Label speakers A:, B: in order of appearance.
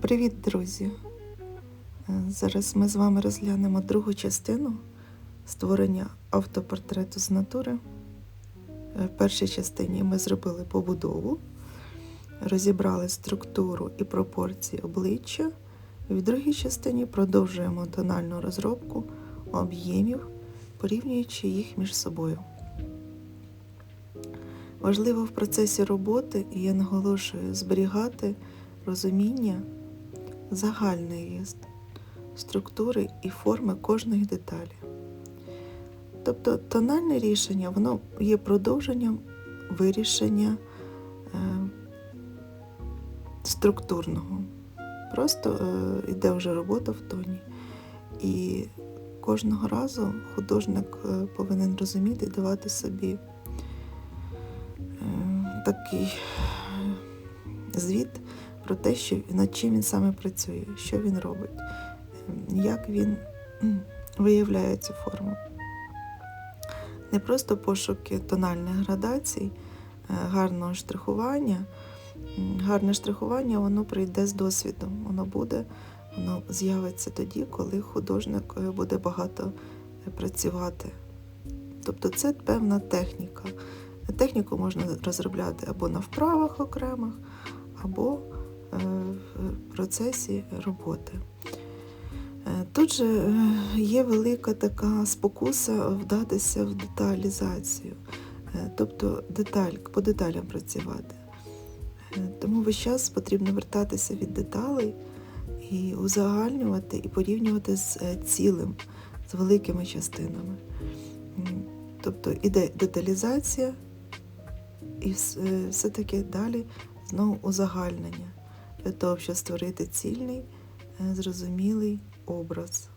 A: Привіт, друзі! Е, Зараз ми з вами розглянемо другу частину створення автопортрету з натури. Е, В першій частині ми зробили побудову, розібрали структуру і пропорції обличчя. В другій частині продовжуємо тональну розробку об'ємів, порівнюючи їх між собою. Важливо в процесі роботи, і я наголошую, зберігати розуміння загальної ст- структури і форми кожної деталі. Тобто тональне рішення воно є продовженням вирішення е, структурного. Просто е, йде вже робота в тоні. І кожного разу художник е, повинен розуміти, давати собі е, такий е, звіт про те, що, над чим він саме працює, що він робить, е, як він виявляє цю форму. Не просто пошуки тональних градацій, е, гарного штрихування. Гарне штрихування воно прийде з досвідом. Воно буде, воно з'явиться тоді, коли художник буде багато е, працювати. Тобто це певна техніка. Техніку можна розробляти або на вправах окремих, або процесі роботи. Е, Тут же е, є велика така спокуса вдатися в деталізацію, Е, тобто деталь, по деталям працювати. Е, Тому весь час потрібно вертатися від деталей і узагальнювати і порівнювати з е, цілим, з великими частинами. Тобто іде деталізація, і е, все-таки далі знову узагальнення для того, щоб створити цільний, е, зрозумілий образ.